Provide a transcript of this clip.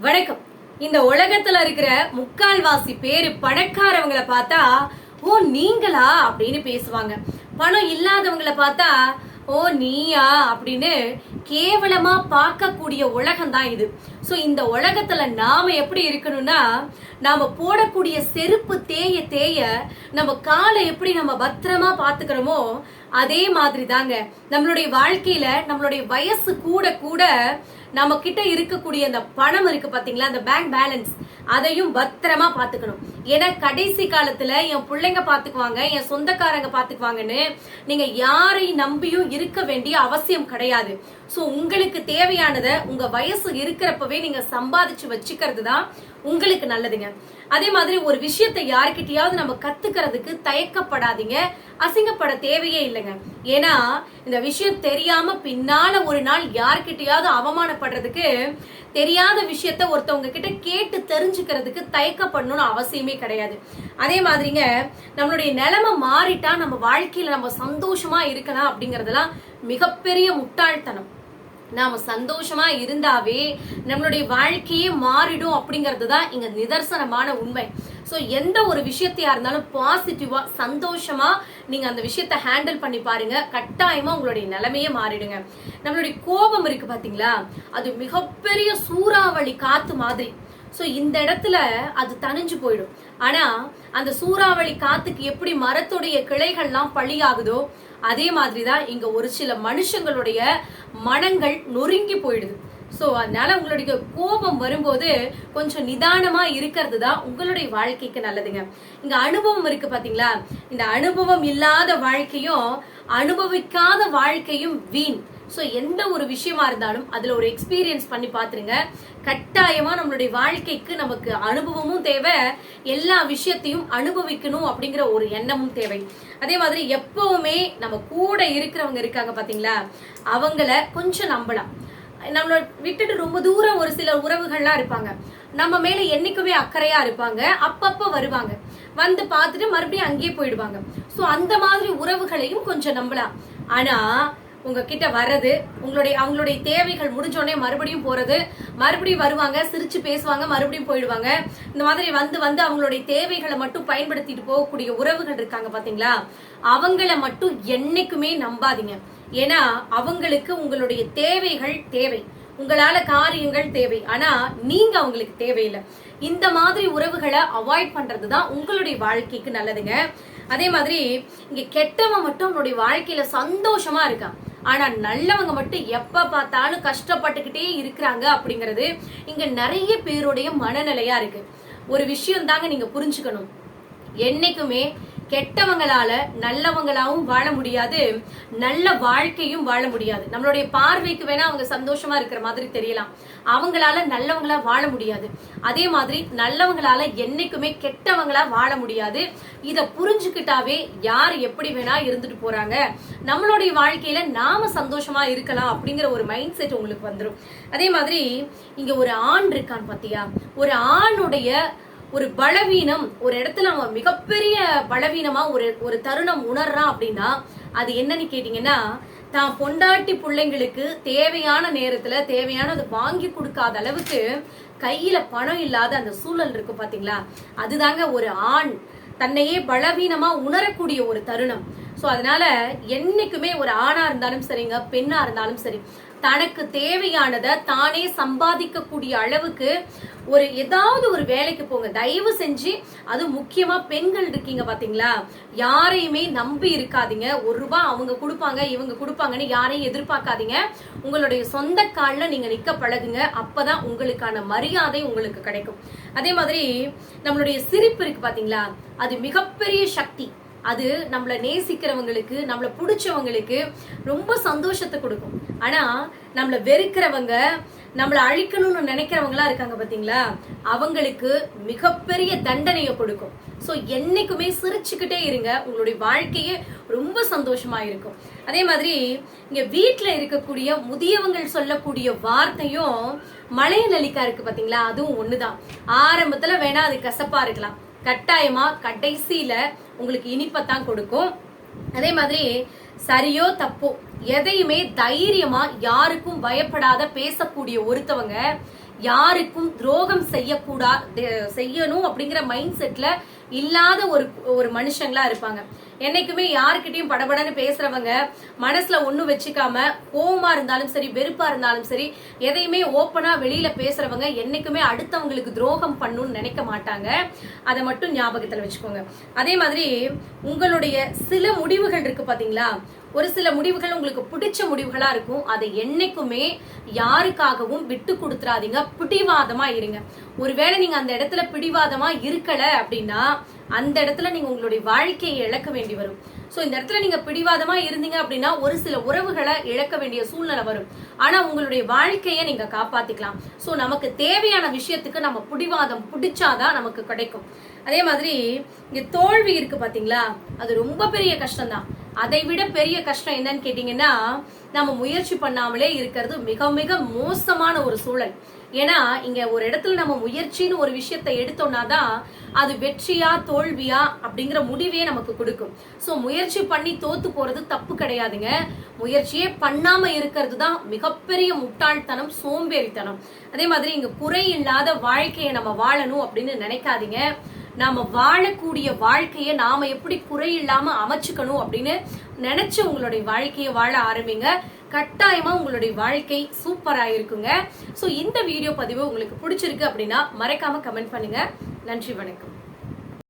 வணக்கம். இந்த உலகத்துல இருக்கிற முக்கால்வாசி பேரு பணக்காரவங்களை பார்த்தா ஓ நீங்களா? அப்படின்னு பேசுவாங்க. பணம் இல்லாதவங்களை பார்த்தா ஓ நீயா? அப்படின்னு கேவலமா பார்க்கக்கூடிய உலகம் தான் இது. ஸோ இந்த உலகத்துல நாம எப்படி இருக்கணும்னா நாம போடக்கூடிய செருப்பு தேய தேய நம்ம காலை எப்படி நம்ம பத்திரமா பாத்துக்கிறோமோ அதே மாதிரி தாங்க நம்மளுடைய வாழ்க்கையில நம்மளுடைய வயசு கூட கூட நம்ம கிட்ட இருக்கக்கூடிய அந்த பணம் இருக்கு பாத்தீங்களா? அந்த பேங்க் பேலன்ஸ் அதையும் பத்திரமா பாத்துக்கணும். ஏன்னா கடைசி காலத்துல என் பிள்ளைங்க பாத்துக்குவாங்க என் சொந்தக்காரங்க பாத்துக்குவாங்கன்னு நீங்க யாரையும் நம்பியும் இருக்க வேண்டிய அவசியம் கிடையாது. சோ உங்களுக்கு தேவையானதை உங்க வயசு இருக்கிறப்பவே நீங்க சம்பாதிச்சு வச்சுக்கிறது தான் உங்களுக்கு நல்லதுங்க. அதே மாதிரி ஒரு விஷயத்தை யாருக்கிட்டையாவது நம்ம கத்துக்கிறதுக்கு தயக்கப்படாதீங்க. அசிங்கப்பட தேவையே இல்லைங்க. ஏன்னா இந்த விஷயம் தெரியாம பின்னால ஒரு நாள் யாருக்கிட்டையாவது அவமானப்படுறதுக்கு தெரியாத விஷயத்த ஒருத்தவங்க கிட்ட கேட்டு தெரிஞ்சுக்கிறதுக்கு தயக்கப்படணும்னு அவசியமே கிடையாது. அதே மாதிரிங்க நம்மளுடைய நிலைமை மாறிட்டா நம்ம வாழ்க்கையில நம்ம சந்தோஷமா இருக்கலாம் அப்படிங்கறதெல்லாம் மிகப்பெரிய முட்டாள்தனம். நாம சந்தோஷமா இருந்தாவே நம்மளுடைய வாழ்க்கையே மாறிடும் அப்படிங்கிறது தான் இங்க நிதர்சனமான உண்மை. ஸோ எந்த ஒரு விஷயத்தையா இருந்தாலும் பாசிட்டிவா சந்தோஷமா நீங்க அந்த விஷயத்த ஹேண்டில் பண்ணி பாருங்க. கட்டாயமா உங்களுடைய நிலைமையே மாறிடுங்க. நம்மளுடைய கோபம் இருக்கு பாத்தீங்களா? அது மிகப்பெரிய சூறாவளி காத்து மாதிரி. ஸோ இந்த இடத்துல அது தணிஞ்சு போயிடும். ஆனால் அந்த சூறாவளி காத்துக்கு எப்படி மரத்துடைய கிளைகள்லாம் பழியாகுதோ அதே மாதிரி தான் இங்கே ஒரு சில மனுஷங்களுடைய மனங்கள் நொறுங்கி போயிடுது. ஸோ அதனால உங்களுடைய கோபம் வரும்போது கொஞ்சம் நிதானமா இருக்கிறது தான் உங்களுடைய வாழ்க்கைக்கு நல்லதுங்க. இங்க அனுபவம் இருக்கு பாத்தீங்களா? இந்த அனுபவம் இல்லாத வாழ்க்கையும் அனுபவிக்காத வாழ்க்கையும் வீண். ஸோ எந்த ஒரு விஷயமா இருந்தாலும் அதில் ஒரு எக்ஸ்பீரியன்ஸ் பண்ணி பார்த்துருங்க கட்டாயமாக நம்மளுடைய வாழ்க்கைக்கு நமக்கு அனுபவமும் தேவை. எல்லா விஷயத்தையும் அனுபவிக்கணும் அப்படிங்கிற ஒரு எண்ணமும் தேவை. அதே மாதிரி எப்பவுமே நம்ம கூட இருக்கிறவங்க இருக்காங்க பார்த்தீங்களா அவங்கள கொஞ்சம் நம்பலாம். நம்மளை விட்டுட்டு ரொம்ப தூரம் ஒரு சில உறவுகள்லாம் இருப்பாங்க. நம்ம மேல என்னைக்குமே அக்கறையா இருப்பாங்க. அப்பப்ப வருவாங்க. வந்து பார்த்துட்டு மறுபடியும் அங்கேயே போயிடுவாங்க. ஸோ அந்த மாதிரி உறவுகளையும் கொஞ்சம் நம்பலாம். ஆனா உங்ககிட்ட வர்றது உங்களுடைய அவங்களுடைய தேவைகள் முடிஞ்சோடனே மறுபடியும் போறது மறுபடியும் வருவாங்க சிரிச்சு பேசுவாங்க மறுபடியும் போயிடுவாங்க. இந்த மாதிரி வந்து வந்து அவங்களுடைய தேவைகளை மட்டும் பயன்படுத்திட்டு போகக்கூடிய உறவுகள் இருக்காங்க பாத்தீங்களா? அவங்கள மட்டும் என்னைக்குமே நம்பாதீங்க. ஏன்னா அவங்களுக்கு உங்களுடைய தேவைகள் தேவை. உங்களால காரியங்கள் தேவை. ஆனா நீங்க அவங்களுக்கு தேவையில்லை. இந்த மாதிரி உறவுகளை அவாய்ட் பண்றதுதான் உங்களுடைய வாழ்க்கைக்கு நல்லதுங்க. அதே மாதிரி இங்க கெட்டவன் மட்டும் அவனுடைய வாழ்க்கையில சந்தோஷமா இருக்கான். ஆனா நல்லவங்க மட்டும் எப்ப பார்த்தாலும் கஷ்டப்பட்டுக்கிட்டே இருக்கிறாங்க அப்படிங்கறது இங்க நிறைய பேருடைய மனநிலையா இருக்கு. ஒரு விஷயம் தாங்க நீங்க புரிஞ்சுக்கணும். என்னைக்குமே கெட்டவங்களால நல்லவங்களாவும் வாழ முடியாது. நல்ல வாழ்க்கையும் வாழ முடியாது. நம்மளுடைய பார்வைக்கு வேணா அவங்க சந்தோஷமா இருக்கிற மாதிரி தெரியலாம். அவங்களால நல்லவங்களா வாழ முடியாது. அதே மாதிரி நல்லவங்களால என்னைக்குமே கெட்டவங்களா வாழ முடியாது. இத புரிஞ்சுக்கிட்டாவே யார் எப்படி வேணா இருந்துட்டு போறாங்க. நம்மளுடைய வாழ்க்கையில நாம சந்தோஷமா இருக்கலாம் அப்படிங்கிற ஒரு மைண்ட் செட் உங்களுக்கு வந்துடும் அதே மாதிரி இங்க ஒரு ஆண் இருக்கான் பாத்தியா? ஒரு ஆணுடைய ஒரு பலவீனம் ஒரு இடத்துல அவன் மிகப்பெரிய பலவீனமா ஒரு ஒரு தருணம் உணர்றான் அப்படின்னா அது என்னன்னு கேட்டீங்கன்னா தான் பொண்டாட்டி பிள்ளைங்களுக்கு தேவையான நேரத்துல தேவையானது வாங்கி கொடுக்காத அளவுக்கு கையில பணம் இல்லாத அந்த சூழல் இருக்கு பாத்தீங்களா? அதுதாங்க ஒரு ஆண். தன்னையே பலவீனமா உணரக்கூடிய ஒரு தருணம். ஸோ அதனால என்னைக்குமே ஒரு ஆணா இருந்தாலும் சரிங்க பெண்ணா இருந்தாலும் சரி தனக்கு தேவையானதை தானே சம்பாதிக்கக்கூடிய அளவுக்கு ஒரு ஏதாவது ஒரு வேலைக்கு போங்க. தயவு செஞ்சு அது முக்கியமா பெண்கள் இருக்கீங்க பாத்தீங்களா? யாரையுமே நம்பி இருக்காதீங்க. ஒரு ரூபாய் அவங்க கொடுப்பாங்க இவங்க கொடுப்பாங்கன்னு யாரையும் எதிர்பார்க்காதீங்க. உங்களுடைய சொந்த காலில் நீங்க நிக்க பழகுங்க. அப்பதான் உங்களுக்கான மரியாதை உங்களுக்கு கிடைக்கும். அதே மாதிரி நம்மளுடைய சிரிப்பு இருக்கு பாத்தீங்களா? அது மிகப்பெரிய சக்தி. அது நம்மள நேசிக்கிறவங்களுக்கு நம்மள பிடிச்சவங்களுக்கு ரொம்ப சந்தோஷத்தை கொடுக்கும். ஆனா நம்மள வெறுக்கிறவங்க நம்மளை அழிக்கணும்னு நினைக்கிறவங்களா இருக்காங்க பாத்தீங்களா? அவங்களுக்கு மிகப்பெரிய தண்டனையை கொடுக்கும். சோ என்னைக்குமே சிரிச்சுக்கிட்டே இருங்க. உங்களுடைய வாழ்க்கையே ரொம்ப சந்தோஷமா இருக்கும். அதே மாதிரி இங்க வீட்டில் இருக்கக்கூடிய முதியவங்கள் சொல்லக்கூடிய வார்த்தையும் மலைய நலிக்கா இருக்கு பாத்தீங்களா? அதுவும் ஒண்ணுதான். ஆரம்பத்துல வேணா அது கசப்பா இருக்கலாம். கட்டாயமா கடைசியில உங்களுக்கு இனிப்பத்தான் கொடுக்கும். அதே மாதிரி சரியோ தப்போ? எதையுமே தைரியமா யாருக்கும் பயப்படாத பேசக்கூடிய ஒருத்தவங்க யாருக்கும் துரோகம் செய்யக்கூடா செய்யணும் அப்படிங்கிற மைண்ட் செட்ல இல்லாத ஒரு ஒரு மனுஷங்களா இருப்பாங்க. என்னைக்குமே யாருக்கிட்டையும் படபடன்னு பேசுறவங்க மனசுல ஒண்ணும் வச்சுக்காம கோவமா இருந்தாலும் சரி வெறுப்பா இருந்தாலும் சரி எதையுமே ஓப்பனா வெளியில பேசுறவங்க என்னைக்குமே அடுத்தவங்களுக்கு துரோகம் பண்ணுன்னு நினைக்க மாட்டாங்க. அதை மட்டும் ஞாபகத்துல வச்சுக்கோங்க. அதே மாதிரி உங்களுடைய சில முடிவுகள் இருக்கு பாத்தீங்களா? ஒரு சில முடிவுகள் உங்களுக்கு பிடிச்ச முடிவுகளா இருக்கும். அதை என்னைக்குமே யாருக்காகவும் விட்டு கொடுத்துறாதீங்க. பிடிவாதமா இருங்க. ஒருவேளை நீங்க அந்த இடத்துல பிடிவாதமா இருக்கல அப்படின்னா அந்த இடத்துல நீங்க உங்களுடைய வாழ்க்கையை இழக்க வேண்டி வரும். சோ இந்த இடத்துல நீங்க பிடிவாதமா இருந்தீங்க அப்படின்னா ஒரு சில உறவுகளை இழக்க வேண்டிய சூழ்நிலை வரும். ஆனா உங்களுடைய வாழ்க்கையை நீங்க காப்பாத்திக்கலாம். சோ நமக்கு தேவையான விஷயத்துக்கு நம்ம பிடிவாதம் பிடிச்சாதான் நமக்கு கிடைக்கும். அதே மாதிரி இங்க தோல்வி இருக்கு பாத்தீங்களா? அது ரொம்ப பெரிய கஷ்டம் தான் அதை விட பெரிய கஷ்டம் என்னன்னு கேட்டீங்கன்னா நம்ம முயற்சி பண்ணாமலே இருக்கிறது மிக மிக மோசமான ஒரு சூழல். ஏன்னா இங்க ஒரு இடத்துல நம்ம முயற்சின்னு ஒரு விஷயத்தை எடுத்தோம்னா தான் அது வெற்றியா தோல்வியா அப்படிங்கிற முடிவே நமக்கு கொடுக்கும். ஸோ முயற்சி பண்ணி தோத்து போறது தப்பு கிடையாதுங்க. முயற்சியே பண்ணாம இருக்கிறது தான் மிகப்பெரிய முட்டாள்தனம் சோம்பேறித்தனம். அதே மாதிரி இங்க குறை இல்லாத வாழ்க்கையை நம்ம வாழணும் அப்படின்னு நினைக்காதீங்க. நாம வாழக்கூடிய வாழ்க்கையை நாம எப்படி குறையில்லாம அமைச்சுக்கணும் அப்படின்னு நினைச்சு உங்களுடைய வாழ்க்கையை வாழ ஆரம்பிங்க. கட்டாயமா உங்களுடைய வாழ்க்கை சூப்பரா இருக்குங்க. ஸோ இந்த வீடியோ பதிவு உங்களுக்கு பிடிச்சிருக்கு அப்படின்னா மறக்காம கமெண்ட் பண்ணுங்க. நன்றி வணக்கம்.